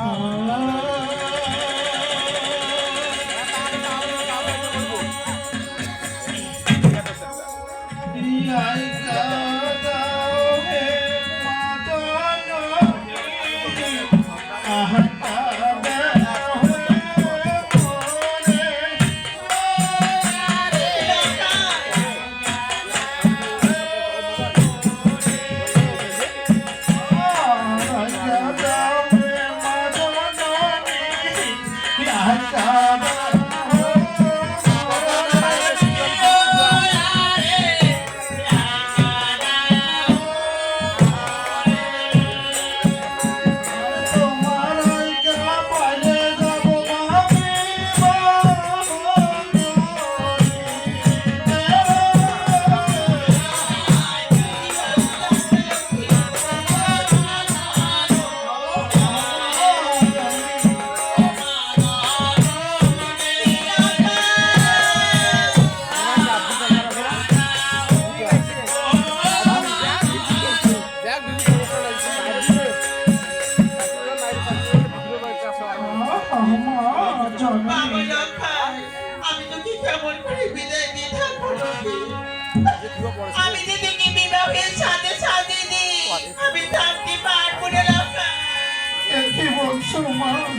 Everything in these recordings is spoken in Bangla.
Ah.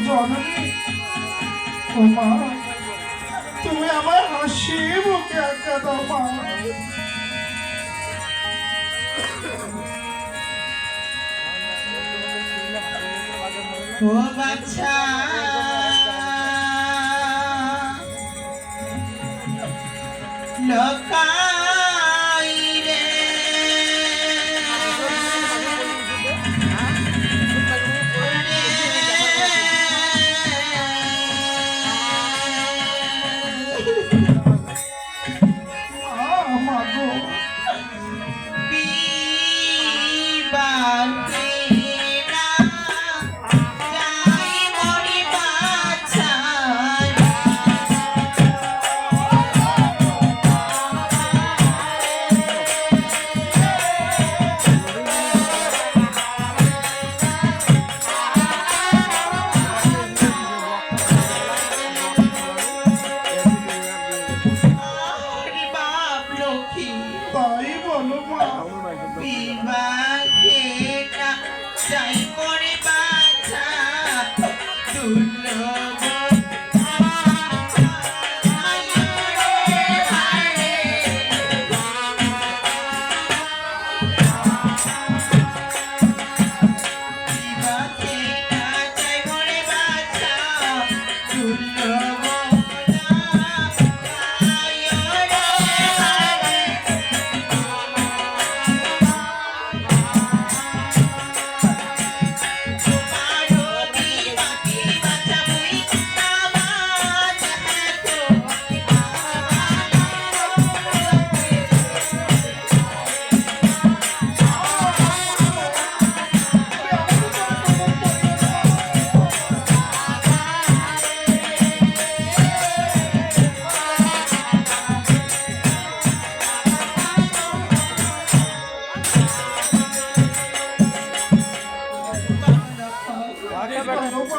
জননী ও মা তুমি আমার হাসি মুখে আঁকা দাও মা। ও বাচ্চা। লোকা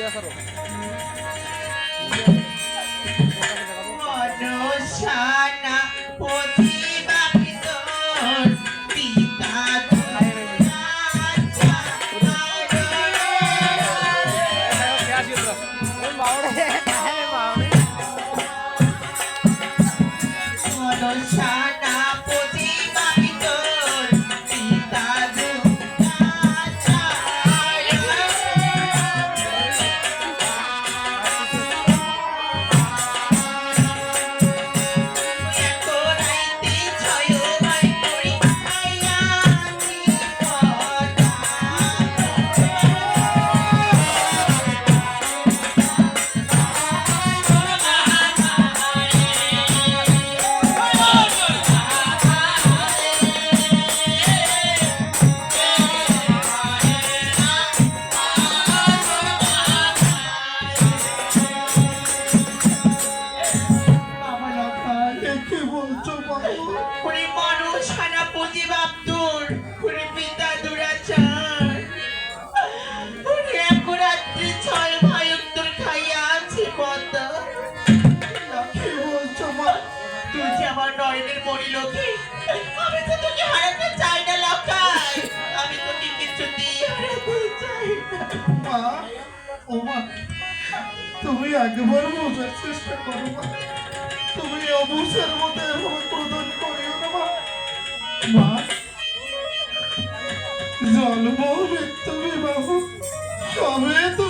Yeah. লোকে। আমি তো তোকে হারাতে চাই না লকাই আমি তোকে কিছুতেই হারাতে চাই মা, ও মা, তুমি একবার বোঝার চেষ্টা করো, মা। তুমি অবসর মধ্যে এভাবে ক্রোধন করিও না, মা। মা, জন্ম, মৃত্যু, বিবাহ সবে তো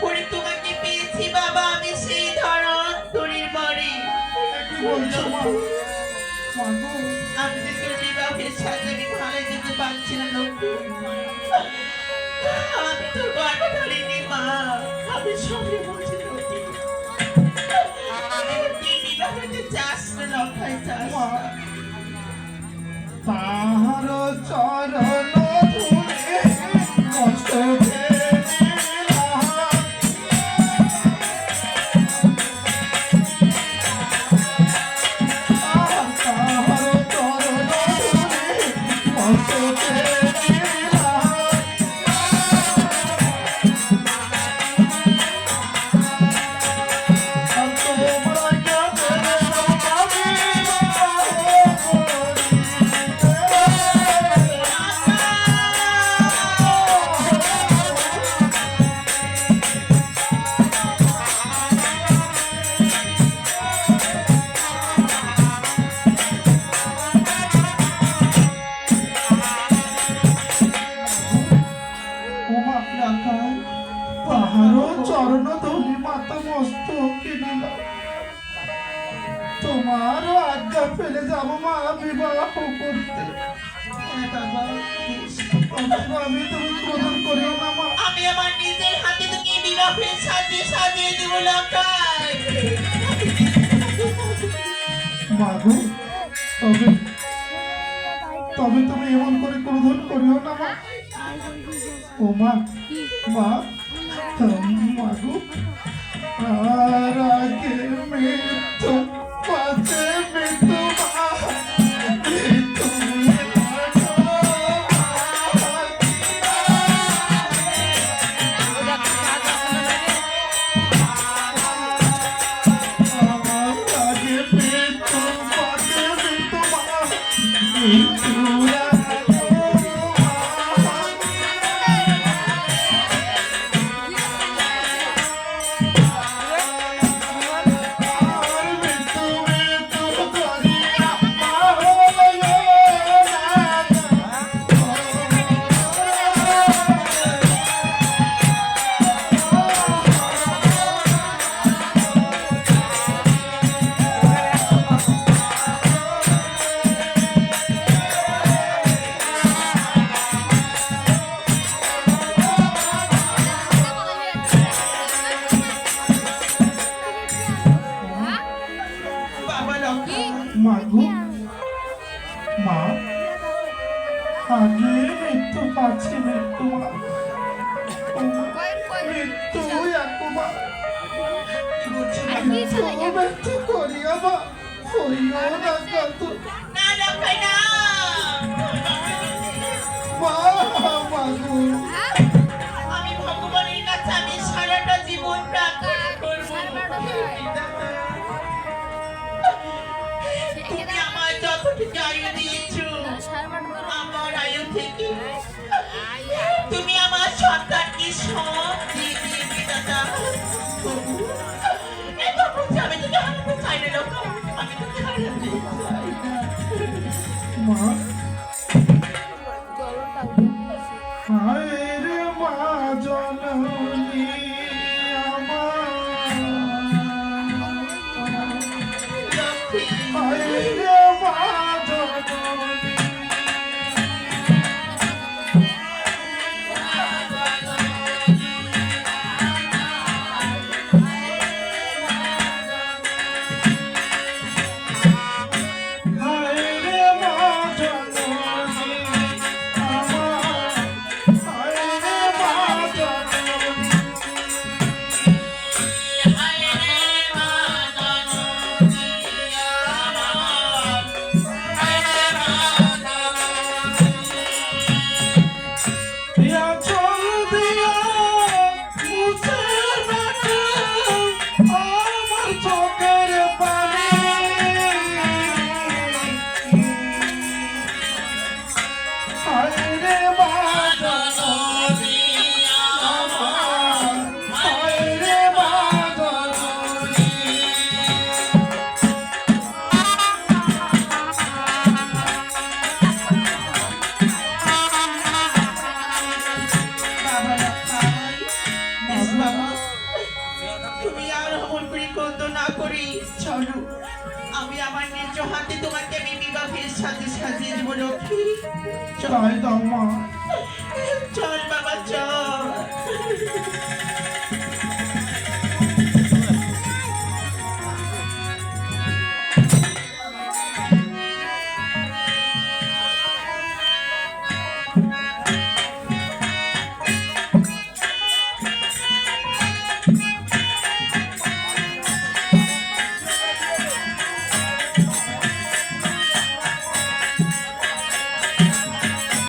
হরি তোমাকে পেয়েছি বাবা, আমি সেই ধরন আমি যে তোর বিবাহের সাথে আমি ভালো যেতে পারছি না। আমি তোর ধরিনি মা। আমি সবই বলছি। তাহার চরণ Uh-huh. ফেলে যাব মা বিবাহ করতে। আমি তুমি ক্রোধন করিও না মা। আমি আমার নিজের হাতে তোকে বিবাহের সাথে সাজিয়ে দিব লঙ্কায় মাগো তবে তবে তুমি এমন করে ক্রোধন করিও না মা। ও মা মা মাগো আর আগে মৃত্যু ব্যথা করি আমার হইও না কাতো। না না ভাই না। মা মাগু আমি ভগবানের কাছে আমি সারাটা জীবন প্রার্থনা করব। তুমি আমার যতটুকু আয়ু দিয়েছ আমার আয়ু থেকে। তুমি আমার সন্তানকে সব মা? তোমাকে আমি বিবাহের সাথে সাজিয়ে চল লক্ষ্মী চল বাবা চল।